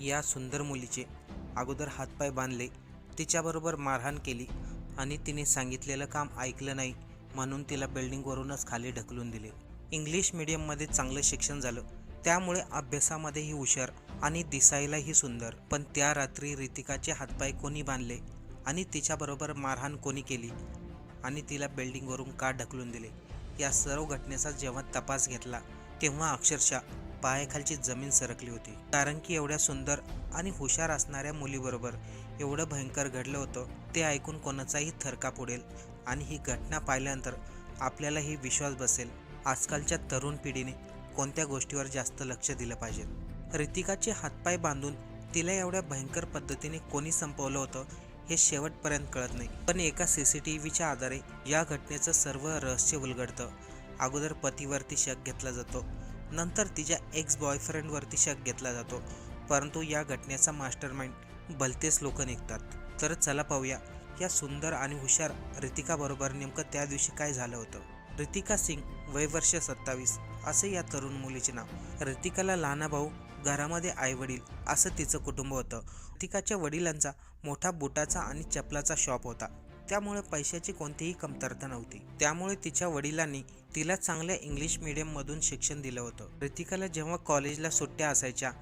या सुंदर मुलीचे अगोदर हातपाय बांधले तिच्याबरोबर मारहाण केली आणि तिने सांगितलेलं काम ऐकलं नाही म्हणून तिला बिल्डिंगवरूनच खाली ढकलून दिले. इंग्लिश मीडियममध्ये चांगलं शिक्षण झालं. त्यामुळे अभ्यासामध्येही हुशार आणि दिसायलाही सुंदर. पण त्या रात्री रितिकाचे हातपाय कोणी बांधले आणि तिच्याबरोबर मारहाण कोणी केली आणि तिला बिल्डिंगवरून का ढकलून दिले? या सर्व घटनेचा जेव्हा तपास घेतला तेव्हा अक्षरशः पायाखालची जमीन सरकली होती. कारण की एवढ्या सुंदर आणि हुशार असणाऱ्या मुलीबरोबर एवढं भयंकर घडलं होतं ते ऐकून कोणाचाही थरकाप उडेल. आणि ही घटना पाहिल्यानंतर आपल्यालाही विश्वास बसेल आजकालच्या तरुण पिढीने कोणत्या गोष्टीवर जास्त लक्ष दिलं पाहिजे? रितिकाचे हातपाय बांधून तिला एवढ्या भयंकर पद्धतीने कोणी संपवलं होतं हे शेवटपर्यंत कळत नाही. पण एका सी सी टी व्हीच्या आधारे या घटनेचं सर्व रहस्य उलगडतं. अगोदर पतीवरती शक घेतला जातो नंतर तिच्या एक्स बॉयफ्रेंडवरती शक घेतला जातो. परंतु या घटनेचा मास्टर माइंड भलतेच लोक निघतात. तर चला पाहूया या सुंदर आणि हुशार रितिकाबरोबर नेमकं त्या दिवशी काय झालं होतं? रितिका सिंग वय वर्ष सत्तावीस असे या तरुण मुलीचे नाव. रितिकाला लहाना भाऊ घरामध्ये आई वडील असं तिचं कुटुंब होतं. रितिकाच्या वडिलांचा मोठा बुटाचा आणि चपलाचा शॉप होता. त्यामुळे पैशाची कोणतीही कमतरता नव्हती. त्यामुळे तिच्या वडिलांनी तिला चांगल्या इंग्लिश मिडियममधून शिक्षण दिलं होतं. रितिकाला जेव्हा कॉलेजला सुट्ट्या असायच्या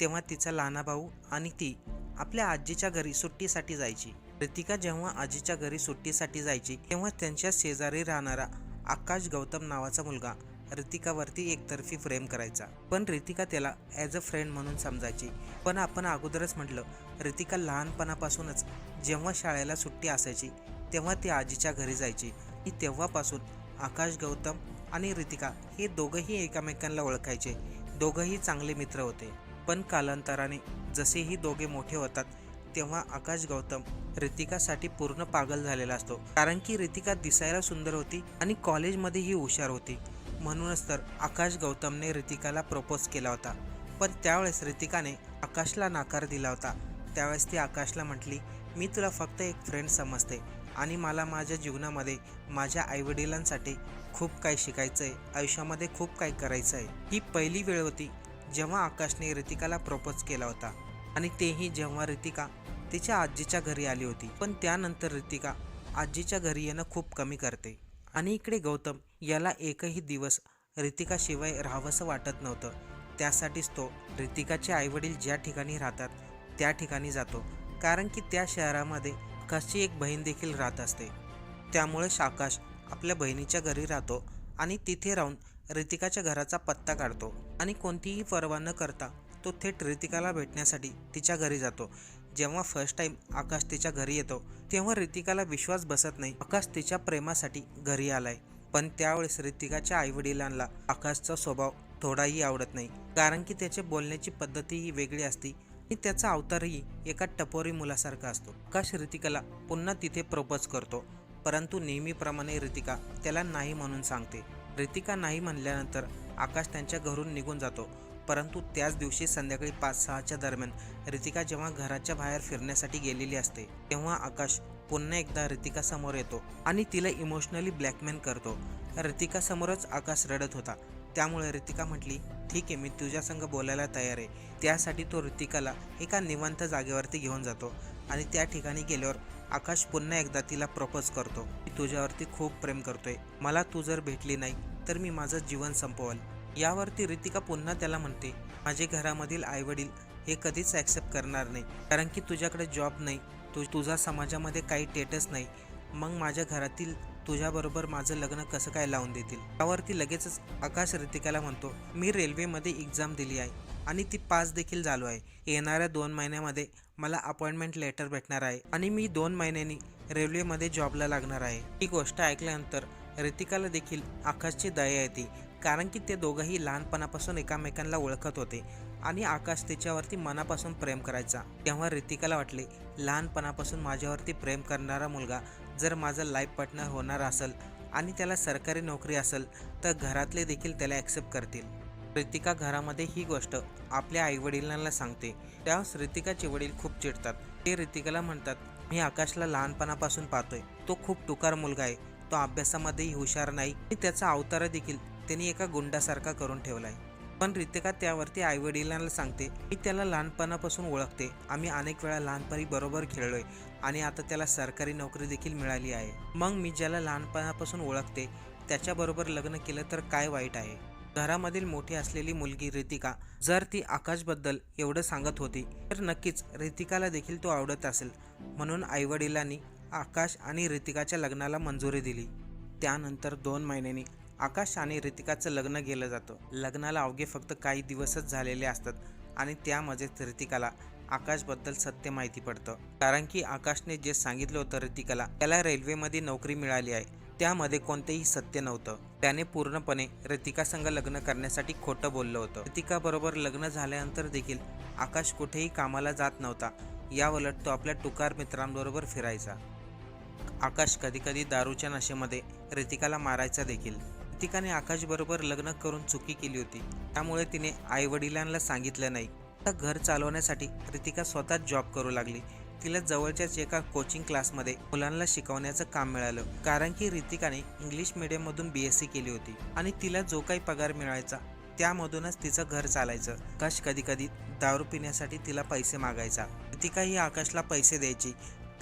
तेव्हा तिचा लहाना भाऊ आणि ती आपल्या आजीच्या घरी सुट्टीसाठी जायची. रितिका जेव्हा आजीच्या घरी सुट्टीसाठी जायची तेव्हा त्यांच्या शेजारी राहणारा आकाश गौतम नावाचा मुलगा रितिकावरती एकतर्फी प्रेम करायचा. पण रितिका त्याला ॲज अ फ्रेंड म्हणून समजायची. पण आपण अगोदरच म्हटलं रितिका लहानपणापासूनच जेव्हा शाळेला सुट्टी असायची तेव्हा ती आजीच्या घरी जायची. आणि तेव्हापासून आकाश गौतम आणि रितिका हे दोघंही एकमेकांना ओळखायचे. दोघंही चांगले मित्र होते. पण कालांतराने जसे ही दोघे मोठे होतात तेव्हा आकाश गौतम रितिकासाठी पूर्ण पागल झालेला असतो. कारण की रितिका दिसायला सुंदर होती आणि कॉलेजमध्येही हुशार होती. म्हणूनच तर आकाश गौतमने रितिकाला प्रपोज केला होता. पण त्यावेळेस रितिकाने आकाशला नाकार दिला होता. त्यावेळेस ती आकाशला म्हटली मी तुला फक्त एक फ्रेंड समजते. आणि मला माझ्या जीवनामध्ये माझ्या आईवडिलांसाठी खूप काही शिकायचं आहे आयुष्यामध्ये खूप काही करायचं आहे ही पहिली वेळ होती जेव्हा आकाशने रितिकाला प्रपोज केला होता. आणि तेही जेव्हा रितिका तिच्या आजीच्या घरी आली होती. पण त्यानंतर रितिका आजीच्या घरी येणं खूप कमी करते. आणि इकडे गौतम याला एकही दिवस रितिकाशिवाय राहावंसं वाटत नव्हतं. त्यासाठीच तो रितिकाचे आईवडील ज्या ठिकाणी राहतात त्या ठिकाणी जातो. कारण की त्या शहरामध्ये आकाशची एक बहीण देखील राहत असते. त्यामुळे आकाश आपल्या बहिणीच्या घरी राहतो आणि तिथे राहून रितिकाच्या घराचा पत्ता काढतो आणि कोणतीही पर्वा न करता तो थेट रितिकाला भेटण्यासाठी तिच्या घरी जातो. जेव्हा फर्स्ट टाइम आकाश तिच्या घरी येतो तेव्हा रितिकाला विश्वास बसत नाही. आकाश तिच्या प्रेमासाठी घरी आलाय. पण त्यावेळेस रितिकाच्या आईवडिलांना आकाशचा स्वभाव थोडाही आवडत नाही. कारण की त्याचे बोलण्याची पद्धतीही वेगळी असती. आणि त्याचा अवतारही एका टपोरी मुलासारखा असतो. आकाश रितिकाला पुन्हा तिथे प्रपोज करतो? परंतु नेहमीप्रमाणे रितिका त्याला नाही म्हणून सांगते. रितिका नाही म्हणल्यानंतर आकाश त्यांच्या घरून निघून जातो. परंतु त्याच दिवशी संध्याकाळी पाच सहाच्या दरम्यान रितिका जेव्हा घराच्या बाहेर फिरण्यासाठी गेलेली असते तेव्हा आकाश पुन्हा एकदा रितिका समोर येतो आणि तिला इमोशनली ब्लॅकमेल करतो. रितिका समोरच आकाश रडत होता. त्यामुळे रितिका म्हटली ठीक आहे मी तुझ्यासंग बोलायला तयार आहे. त्यासाठी तो ऋतिकाला एका निवांत जागेवरती घेऊन जातो आणि त्या ठिकाणी गेल्यावर आकाश पुन्हा एकदा तिला प्रपोज करतो. मी तुझ्यावरती खूप प्रेम करतोय. मला तू जर भेटली नाही तर मी माझं जीवन संपवल. यावरती रितिका पुन्हा त्याला म्हणते माझे घरामधील आईवडील हे कधीच ॲक्सेप्ट करणार नाही. कारण की तुझ्याकडे जॉब नाही. तू तुझा समाजामध्ये काही टेटस नाही. मग माझ्या घरातील तुझ्याबरोबर माझं लग्न कसं काय लावून देतील? त्यावरती लगेचच आकाश ऋतिकाला म्हणतो मी रेल्वेमध्ये एक्झाम दिली आहे आणि ती पास देखील झालो आहे. येणाऱ्या दोन महिन्यामध्ये मला अपॉइंटमेंट लेटर भेटणार आहे आणि मी दोन महिन्यांनी रेल्वेमध्ये जॉबला लागणार आहे. ही गोष्ट ऐकल्यानंतर ऋतिकाला देखील आकाशची दया येते कारण की ते दोघंही लहानपणापासून एकामेकांना ओळखत होते आणि आकाश तिच्यावरती मनापासून प्रेम करायचा. तेव्हा रितिकाला वाटले लहानपणापासून माझ्यावरती प्रेम करणारा मुलगा जर माझा लाईफ पार्टनर होणार असेल आणि त्याला सरकारी नोकरी असेल तर घरातले देखील त्याला ॲक्सेप्ट करतील. रितिका घरामध्ये ही गोष्ट आपल्या आईवडिलांना सांगते. त्यावेळेस रितिकाचे वडील खूप चिडतात. ते रितिकाला म्हणतात मी आकाशला लहानपणापासून पाहतोय. तो खूप टुकार मुलगा आहे. तो अभ्यासामध्येही हुशार नाही. आणि त्याचा अवतार देखील त्यांनी एका गुंडासारखा करून ठेवला आहे पण रितिका त्यावरती आईवडिलांना सांगते मी त्याला लहानपणापासून ओळखते. आम्ही अनेक वेळा लहानपणी बरोबर खेळलोय आणि आता त्याला सरकारी नोकरी देखील मिळाली आहे. मग मी ज्याला लहानपणापासून ओळखते त्याच्याबरोबर लग्न केलं तर काय वाईट आहे? घरामधील मोठी असलेली मुलगी रितिका जर ती आकाशबद्दल एवढं सांगत होती तर नक्कीच रितिकाला देखील तो आवडत असेल. म्हणून आईवडिलांनी आकाश आणि रितिकाच्या लग्नाला मंजुरी दिली. त्यानंतर दोन महिन्यांनी आकाश आणि रितिकाचं लग्न केलं जातं. लग्नाला अवघे फक्त काही दिवसच झालेले असतात आणि त्यामध्येच रितिकाला आकाशबद्दल सत्य माहिती पडतं. कारण की आकाशने जे सांगितलं होतं रितिकाला त्याला रेल्वेमध्ये नोकरी मिळाली आहे. त्यामध्ये कोणतेही सत्य नव्हतं. त्याने पूर्णपणे ऋतिका संघ लग्न करण्यासाठी खोटं बोललं होतं. रितिका बरोबर लग्न झाल्यानंतर देखील आकाश कुठेही कामाला जात नव्हता. याउलट तो आपल्या टुकार मित्रांबरोबर फिरायचा. आकाश कधीकधी दारूच्या नशेमध्ये रितिकाला मारायचा देखील. रितिकाने आकाशबरोबर लग्न करून चुकी केली होती. त्यामुळे तिने आईवडिलांना सांगितलं नाही. आता घर चालवण्यासाठी रितिका स्वतःच जॉब करू लागली. तिला जवळच्याच एका कोचिंग क्लासमध्ये मुलांना शिकवण्याचं काम मिळालं. कारण की रितिकाने इंग्लिश मीडियममधून बी एस सी केली होती. आणि तिला जो काही पगार मिळायचा त्यामधूनच तिचं घर चालायचं. आकाश कधी कधी दारू पिण्यासाठी तिला पैसे मागायचा. रितिका ही आकाशला पैसे द्यायची.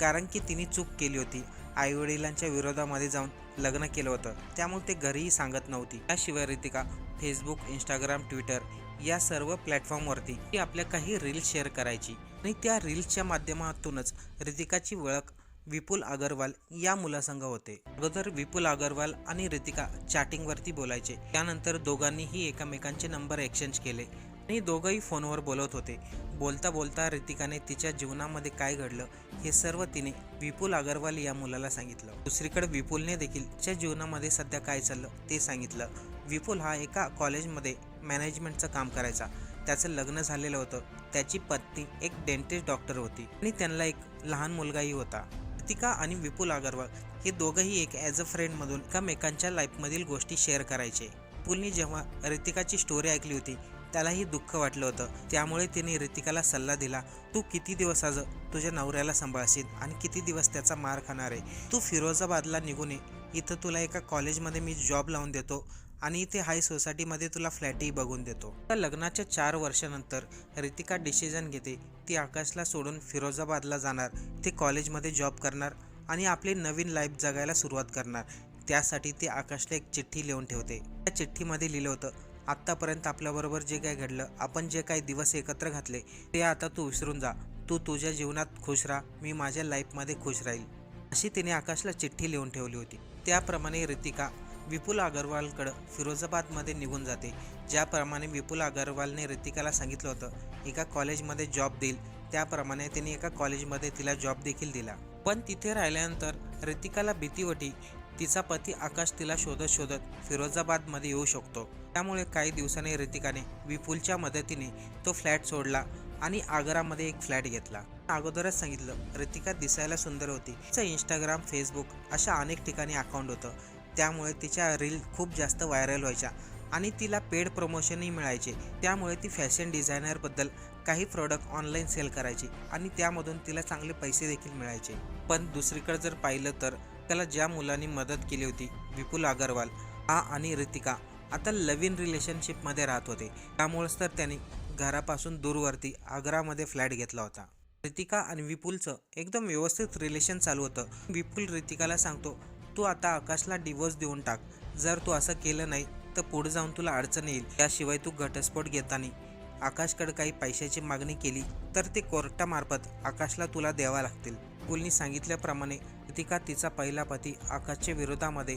कारण की तिने चूक केली होती. आईवडिलांच्या विरोधामध्ये जाऊन लग्न केलं होतं. त्यामुळे ते घरीही सांगत नव्हती. त्याशिवाय रितिका फेसबुक इंस्टाग्राम ट्विटर या सर्व प्लॅटफॉर्मवरती ती आपल्या काही रील्स शेअर करायची. आणि त्या रील्सच्या माध्यमातूनच रितिकाची ओळख विपुल अगरवाल या मुलासंग होते. अगोदर विपुल अगरवाल आणि रितिका चॅटिंगवरती बोलायचे. त्यानंतर दोघांनीही एकमेकांचे नंबर एक्सचेंज केले. आणि दोघंही फोनवर बोलत होते. बोलता बोलता रितिकाने तिच्या जीवनामध्ये काय घडलं हे सर्व तिने विपुल अगरवाल या मुलाला सांगितलं. दुसरीकडे विपुलने देखील तिच्या जीवनामध्ये सध्या काय चाललं ते सांगितलं. विपुल हा एका कॉलेजमध्ये मॅनेजमेंटचं काम करायचा. त्याचं लग्न झालेलं होतं. त्याची पत्नी एक डेंटिस्ट डॉक्टर होती. आणि त्यांना एक लहान मुलगाही होता. रितिका आणि विपुल अगरवाल हे दोघंही एक ॲज अ फ्रेंडमधून एकमेकांच्या लाईफमधील गोष्टी शेअर करायचे. पुलनी जेव्हा रितिकाची स्टोरी ऐकली होती त्यालाही दुःख वाटलं होतं. त्यामुळे तिने रितिकाला सल्ला दिला तू किती दिवस आज तुझ्या नवऱ्याला सांभाळशील आणि किती दिवस त्याचा मार खाणार आहे? तू फिरोजाबादला निघून ये. इथं तुला एका कॉलेजमध्ये मी जॉब लावून देतो आणि इथे हाय सोसायटीमध्ये तुला फ्लॅटही बघून देतो. तर लग्नाच्या चार वर्षानंतर रितिका डिसिजन घेते. ती आकाशला सोडून फिरोजाबादला जाणार. ते कॉलेजमध्ये जॉब करणार आणि आपली नवीन लाईफ जगायला सुरुवात करणार. त्यासाठी ती आकाशला एक चिठ्ठी लिहून ठेवते. त्या चिठ्ठीमध्ये लिहिलं होतं आत्तापर्यंत आपल्याबरोबर जे काय घडलं आपण जे काही दिवस एकत्र घातले ते आता तू विसरून जा. तू तुझ्या जीवनात खुश राहा मी माझ्या लाईफमध्ये खुश राहील. अशी तिने आकाशला चिठ्ठी लिहून ठेवली होती. त्याप्रमाणे रितिका विपुल अगरवालकडं फिरोजाबादमध्ये निघून जाते. ज्याप्रमाणे विपुल अगरवालने रितिकाला सांगितलं होतं एका कॉलेजमध्ये जॉब देईल. त्याप्रमाणे तिने एका कॉलेजमध्ये तिला जॉब देखील दिला. पण तिथे राहिल्यानंतर रितिकाला भीती होती तिचा पती आकाश तिला शोधत शोधत फिरोजाबादमध्ये येऊ शकतो. त्यामुळे काही दिवसांनी रितिकाने विपुलच्या मदतीने तो फ्लॅट सोडला आणि आग्रामध्ये एक फ्लॅट घेतला. अगोदरच सांगितलं रितिका दिसायला सुंदर होती. तिचं इंस्टाग्राम फेसबुक अशा अनेक ठिकाणी अकाउंट होतं. त्यामुळे तिच्या रील खूप जास्त व्हायरल व्हायच्या आणि तिला पेड प्रमोशनही मिळायचे. त्यामुळे ती फॅशन डिझायनरबद्दल काही प्रोडक्ट ऑनलाईन सेल करायची आणि त्यामधून तिला चांगले पैसे देखील मिळायचे. पण दुसरीकडे जर पाहिलं तर त्याला ज्या मुलांनी मदत केली होती विपुल अगरवाल हा आणि रितिका आता लव्ह इन रिलेशनशिपमध्ये राहत होते. त्यामुळेच तर त्यांनी घरापासून दूरवरती आग्रामध्ये फ्लॅट घेतला होता. रितिका आणि विपुलचं एकदम व्यवस्थित रिलेशन चालू होतं. विपुल रितिकाला सांगतो तू आता आकाशला डिवोर्स देऊन टाक. जर तू असं केलं नाही तर पुढे जाऊन तुला अडचण येईल. याशिवाय तू घटस्फोट घेताना आकाशकडे काही पैशाची मागणी केली तर ते कोर्टामार्फत आकाशला तुला द्यावा लागतील. विपुलनी सांगितल्याप्रमाणे कृतिका तिचा पहिला पती आकाशच्या विरोधामध्ये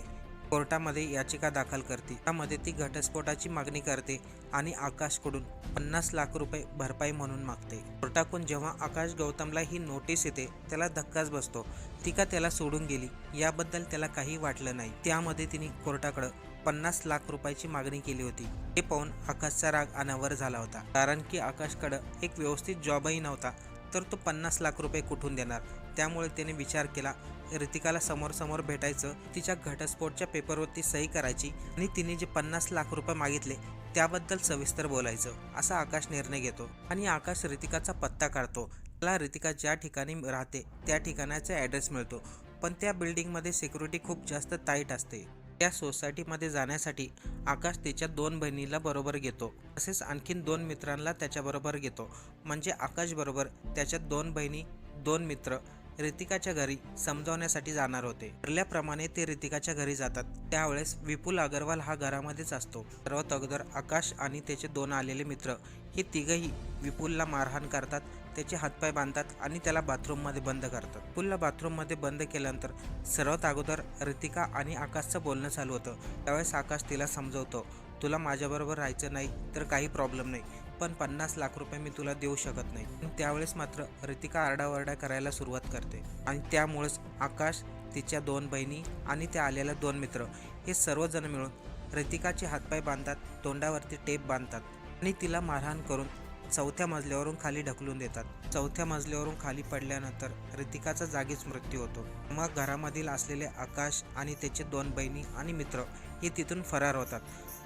कोर्टामध्ये याचिका दाखल करते. त्यामध्ये ती घटस्फोटाची मागणी करते आणि आकाशकडून पन्नास लाख रुपये भरपाई म्हणून मागते. कोर्टाकडून जेव्हा आकाश गौतमला ही नोटीस येते त्याला धक्काच बसतो. ती का त्याला सोडून गेली याबद्दल त्याला काही वाटलं नाही. त्यामध्ये तिने कोर्टाकडं पन्नास लाख रुपयाची मागणी केली होती. हे पाहून आकाशचा राग अनावर झाला होता. कारण की आकाशकडं एक व्यवस्थित जॉबही नव्हता तर तो पन्नास लाख रुपये कुठून देणार? त्यामुळे त्याने विचार केला रितिकाला समोर समोर भेटायचं तिच्या घटस्फोटच्या पेपरवरती सही करायची आणि तिने जे पन्नास लाख रुपये मागितले त्याबद्दल सविस्तर बोलायचं असा आकाश निर्णय घेतो. आणि आकाश रितिकाचा पत्ता काढतो. त्याला रितिका ज्या ठिकाणी राहते त्या ठिकाणाचा ॲड्रेस मिळतो. पण त्या बिल्डिंगमध्ये सिक्युरिटी खूप जास्त टाईट असते. त्या सोसायटीमध्ये जाण्यासाठी आकाश त्याच्या दोन बहिणीला बरोबर घेतो. तसेच आणखीन दोन मित्रांना त्याच्याबरोबर घेतो. म्हणजे आकाश बरोबर त्याच्या दोन बहिणी दोन मित्र रितिकाच्या घरी समजावण्यासाठी जाणार होते. ठरल्याप्रमाणे ते रितिकाच्या घरी जातात. त्यावेळेस विपुल अगरवाल हा घरामध्येच असतो. सर्वात अगोदर आकाश आणि त्याचे दोन आलेले मित्र हे तिघही विपुलला मारहाण करतात त्याचे हातपाय बांधतात आणि त्याला बाथरूममध्ये बंद करतात. विपुलला बाथरूममध्ये बंद केल्यानंतर सर्वात अगोदर रितिका आणि आकाशचं बोलणं चालू होतं. त्यावेळेस आकाश तिला समजवतो तुला माझ्याबरोबर राहायचं नाही तर काही प्रॉब्लेम नाही. पण पन्नास लाख रुपये मी तुला देऊ शकत नाही. त्यावेळेस मात्र रितिका आरडाओरडा करायला सुरुवात करते. आणि त्यामुळेच आकाश तिच्या दोन बहिणी आणि त्या आलेल्या दोन मित्र हे सर्वजण मिळून रितिकाचे हातपाय बांधतात तोंडावरती टेप बांधतात आणि तिला मारहाण करून चौथ्या मजल्यावरून खाली ढकलून देतात. चौथ्या मजल्यावरून खाली पडल्यानंतर रितिकाचा जागीच मृत्यू होतो. मग घरामधील असलेले आकाश आणि त्याचे दोन बहिणी आणि मित्र हे तिथून फरार होतात.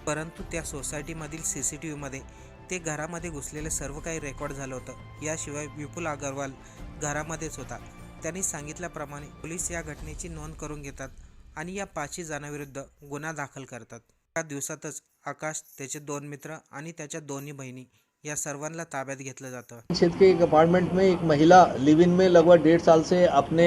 परंतु त्या सोसायटीमधील सी सी टी व्हीमध्ये ते घरामध्ये घुसलेले सर्व काही रेकॉर्ड झालं होतं. याशिवाय विपुल अगरवाल घरामध्येच होता. त्यांनी सांगितल्याप्रमाणे पोलीस या घटनेची नोंद करून घेतात आणि या पाचही जणांविरुद्ध गुन्हा दाखल करतात. त्या दिवसातच आकाश त्याचे दोन मित्र आणि त्याच्या दोन्ही बहिणी या सर्वांना ताब्यात घेतलं जातं. क्षेत्र के एक अपार्टमेंट में एक महिला लिव इन में लगभग डेढ़ साल से अपने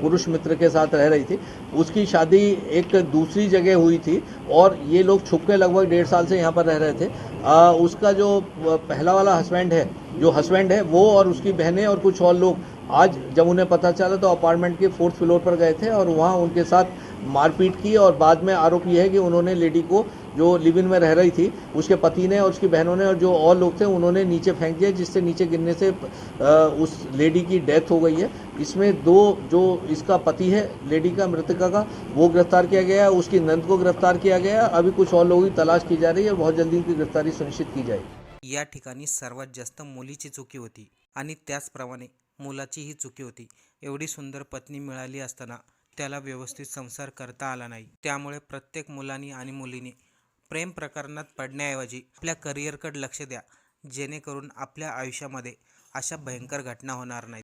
पुरुष मित्र के साथ रह रही थी। उसकी शादी एक दूसरी जगह हुई थी और ये लोग छुप के लगभग डेढ़ साल से यहाँ पर रह रहे थे। अ, उसका जो पहला वाला हस्बैंड है जो हस्बैंड है वो और उसकी बहनें और कुछ और लोग आज जब उन्हें पता चला तो अपार्टमेंट के फोर्थ फ्लोर पर गए थे और वहाँ उनके साथ मारपीट की और बाद में आरोप यह है कि उन्होंने लेडी को जो लिव इन में रह रही थी, उसके पति ने और उसकी बहनों ने और जो और लोग थे, उन्होंने नीचे फेंक दिया, जिससे नीचे गिरने से उस लेडी की डेथ हो गई है। इसमें दो जो इसका पति है, लेडी का मृतका का, वो गिरफ़्तार किया गया उसकी नंद को गिरफ़्तार किया गया अभी कुछ और लोगों की तलाश की जा रही है और बहुत जल्दी उनकी गिरफ्तारी सुनिश्चित की जाएगी। या ठिकाणी सर्वात जास्त मुलीची चुकी होती आणि त्याचप्रमाणे मुलाचीही चुकी होती. एवढी सुंदर पत्नी मिळाली त्याला व्यवस्थित संसार करता आला नाही. प्रत्येक मुलांनी आणि प्रेम प्रकरणात पडण्याऐवजी आपल्या करिअरकडे लक्ष द्या. जेणेकरून आपल्या आयुष्यामध्ये अशा भयंकर घटना होणार नाहीत.